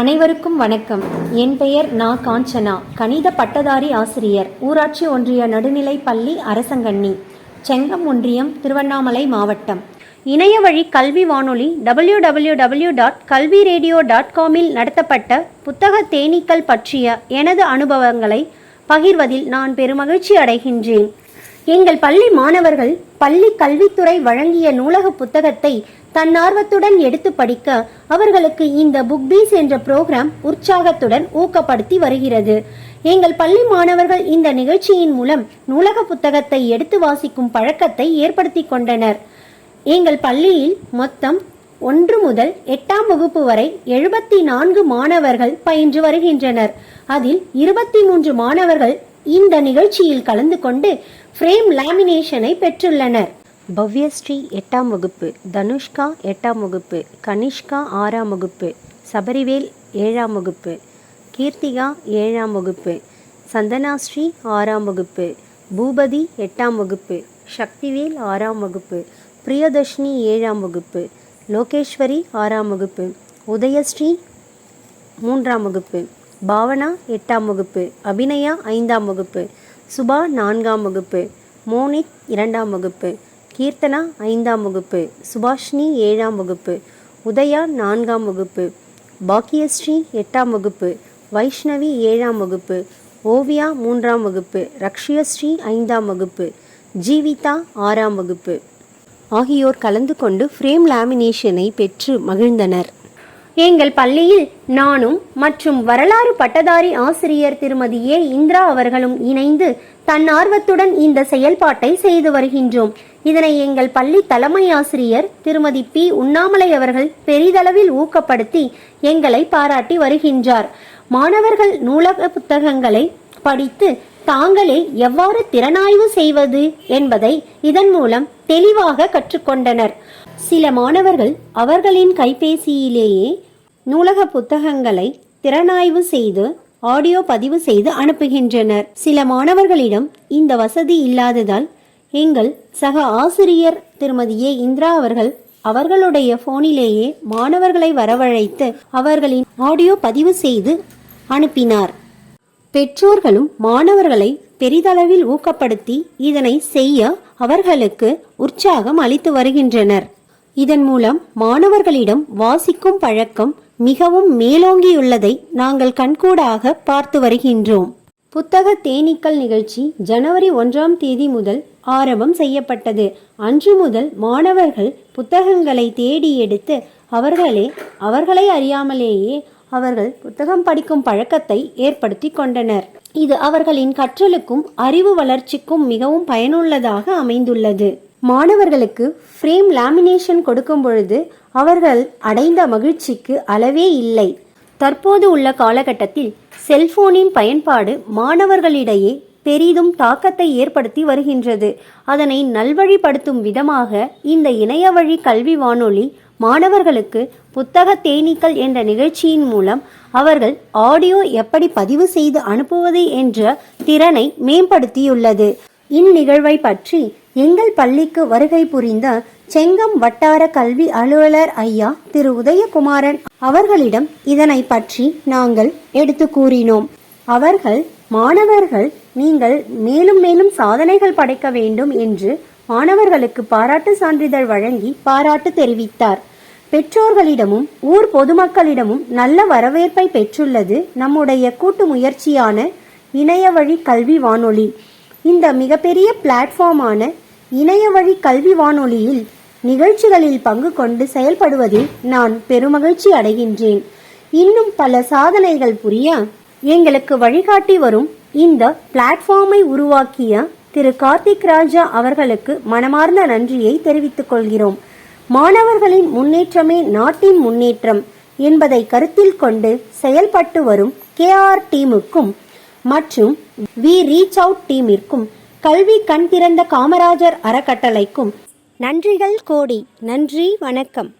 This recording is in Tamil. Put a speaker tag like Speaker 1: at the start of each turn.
Speaker 1: அனைவருக்கும் வணக்கம். என் பெயர் நா காஞ்சனா. கணித பட்டதாரி ஆசிரியர். ஊராட்சி ஒன்றிய நடுநிலை பள்ளி அரசங்கண்ணி. செங்கம் ஒன்றியம் திருவண்ணாமலை மாவட்டம். இணைய வழி கல்வி வானொலி W W W dot Kalvi radio dot காமில் நடத்தப்பட்ட புத்தக தேனீக்கள் பற்றிய எனது அனுபவங்களை பகிர்வதில் நான் பெருமகிழ்ச்சி அடைகின்றேன். எங்கள் பள்ளி மாணவர்கள் பள்ளி கல்வித்துறை வழங்கிய நூலக புத்தகத்தை தன்னார்வத்துடன் எடுத்து படிக்க அவர்களுக்கு இந்த புக்பீஸ் என்ற புரோகிராம் உற்சாகத்துடன் ஊக்கப்படுத்தி வருகிறது. எங்கள் பள்ளி மாணவர்கள் இந்த நிகழ்ச்சியின் மூலம் நூலக புத்தகத்தை எடுத்து வாசிக்கும் பழக்கத்தை ஏற்படுத்தி கொண்டனர். எங்கள் பள்ளியில் மொத்தம் ஒன்று முதல் எட்டாம் வகுப்பு வரை எழுபத்தி நான்கு மாணவர்கள் பயின்று வருகின்றனர். அதில் இருபத்தி மூன்று மாணவர்கள் இந்த நிகழ்ச்சியில் கலந்து கொண்டு ஃப்ரேம் லேமினேஷனை பெற்றுள்ளனர். பவ்யஸ்ரீ எட்டாம் வகுப்பு தனுஷ்கா எட்டாம் வகுப்பு கனிஷ்கா ஆறாம் வகுப்பு சபரிவேல் ஏழாம் வகுப்பு கீர்த்திகா ஏழாம் வகுப்பு சந்தனாஸ்ரீ ஆறாம் வகுப்பு பூபதி எட்டாம் வகுப்பு சக்திவேல் ஆறாம் வகுப்பு பிரியதர்ஷினி ஏழாம் வகுப்பு லோகேஸ்வரி ஆறாம் வகுப்பு உதயஸ்ரீ மூன்றாம் வகுப்பு பாவனா எட்டாம் வகுப்பு அபிநயா ஐந்தாம் வகுப்பு சுபா நான்காம் வகுப்பு மோனித் இரண்டாம் வகுப்பு கீர்த்தனா ஐந்தாம் வகுப்பு சுபாஷினி ஏழாம் வகுப்பு உதயா நான்காம் வகுப்பு பாக்கியஸ்ரீ எட்டாம் வகுப்பு வைஷ்ணவி ஏழாம் வகுப்பு ஓவியா மூன்றாம் வகுப்பு ரக்ஷயஸ்ரீ ஐந்தாம் வகுப்பு ஜீவிதா ஆறாம் வகுப்பு. ஆகியோர் கலந்து கொண்டு ஃப்ரேம் லேமினேஷனை பெற்று மகிழ்ந்தனர். எங்கள் பள்ளியில் நானும் மற்றும் வரலாறு பட்டதாரி ஆசிரியர் திருமதி ஏ. இந்திரா அவர்களும் இணைந்து தன்னார்வத்துடன் இந்த செயல்பாட்டை செய்து வருகின்றோம். இதனை எங்கள் பள்ளி தலைமை ஆசிரியர் திருமதி பி. உண்ணாமலை அவர்கள் பெரிதளவில் ஊக்கப்படுத்தி எங்களை பாராட்டி வருகின்றார். மாணவர்கள் நூலக புத்தகங்களை படித்து தாங்களே எவ்வாறு திறனாய்வு செய்வது என்பதை இதன் மூலம் தெளிவாக கற்றுக்கொண்டனர். சில மாணவர்கள் அவர்களின் கைபேசியிலேயே நூலக புத்தகங்களை திறனாய்வு செய்து ஆடியோ பதிவு செய்து அனுப்புகின்றனர். சில மாணவர்களிடம் இந்த வசதி இல்லாததால் எங்கள் சக ஆசிரியர் திருமதி ஏ. இந்திரா அவர்கள் அவர்களுடைய போனிலேயே மாணவர்களை வரவழைத்து அவர்களின் ஆடியோ பதிவு செய்து அனுப்பினார். பெற்றோர்களும் மாணவர்களை பெரிதளவில் ஊக்கப்படுத்தி இதனை செய்ய அவர்களுக்கு உற்சாகம் அளித்து வருகின்றனர். இதன் மூலம் மாணவர்களிடம் வாசிக்கும் பழக்கம் மிகவும் மேலோங்கியுள்ளதை நாங்கள் கண்கூடாக பார்த்து வருகின்றோம். புத்தக தேனீக்கள் நிகழ்ச்சி ஜனவரி ஒன்றாம் தேதி முதல் ஆரம்பம் செய்யப்பட்டது. அன்று முதல் மாணவர்கள் புத்தகங்களை தேடி எடுத்து அவர்களே அவர்களை அறியாமலேயே அவர்கள் புத்தகம் படிக்கும் பழக்கத்தை ஏற்படுத்தி கொண்டனர். இது அவர்களின் கற்றலுக்கும் அறிவு வளர்ச்சிக்கும் மிகவும் பயனுள்ளதாக அமைந்துள்ளது. மாணவர்களுக்கு ஃப்ரேம் லேமினேஷன் கொடுக்கும் பொழுது அவர்கள் அடைந்த மகிழ்ச்சிக்கு அளவே இல்லை. தற்போது உள்ள காலகட்டத்தில் செல்போனின் பயன்பாடு மாணவர்களிடையே பெரிதும் தாக்கத்தை ஏற்படுத்தி வருகின்றது. அதனை நல்வழிப்படுத்தும் விதமாக இந்த இணையவழி கல்வி வானொலி மாணவர்களுக்கு புத்தக தேனீக்கள் என்ற நிகழ்ச்சியின் மூலம் அவர்கள் ஆடியோ எப்படி பதிவு செய்து அனுப்புவது என்ற திறனை மேம்படுத்தியுள்ளது. இந்நிகழ்வை பற்றி எங்கள் பள்ளிக்கு வருகை புரிந்த செங்கம் வட்டார கல்வி அலுவலர் ஐயா திரு உதயகுமாரன் அவர்களிடம் இதனை பற்றி நாங்கள் எடுத்து கூறினோம். அவர்கள் மாணவர்கள் நீங்கள் மேலும் மேலும் சாதனைகள் படைக்க வேண்டும் என்று மாணவர்களுக்கு பாராட்டு சான்றிதழ் வழங்கி பாராட்டு தெரிவித்தார். பெற்றோர்களிடமும் ஊர் பொதுமக்களிடமும் நல்ல வரவேற்பை பெற்றுள்ளது நம்முடைய கூட்டு முயற்சியான இணையவழி கல்வி வானொலி. இந்த மிகப்பெரிய பிளாட்ஃபார்மான இணையவழி கல்வி வானொலியில் நிகழ்ச்சிகளில் பங்கு கொண்டு செயல்படுவதில் நான் பெருமகிழ்ச்சி அடைகின்றேன். இன்னும் பல சாதனைகள் புரிய எங்களுக்கு வழிகாட்டி வரும் இந்த பிளாட்ஃபார்மை உருவாக்கிய திரு கார்த்திக் ராஜா அவர்களுக்கு மனமார்ந்த நன்றியை தெரிவித்துக் கொள்கிறோம். மாணவர்களின் முன்னேற்றமே நாட்டின் முன்னேற்றம் என்பதை கருத்தில் கொண்டு செயல்பட்டு வரும் கேஆர் டீமுக்கும் மற்றும் வி ரீச் அவுட் டீமிற்கும் கல்வி கண் திறந்த காமராஜர் அறக்கட்டளைக்கும் நன்றிகள் கோடி. நன்றி வணக்கம்.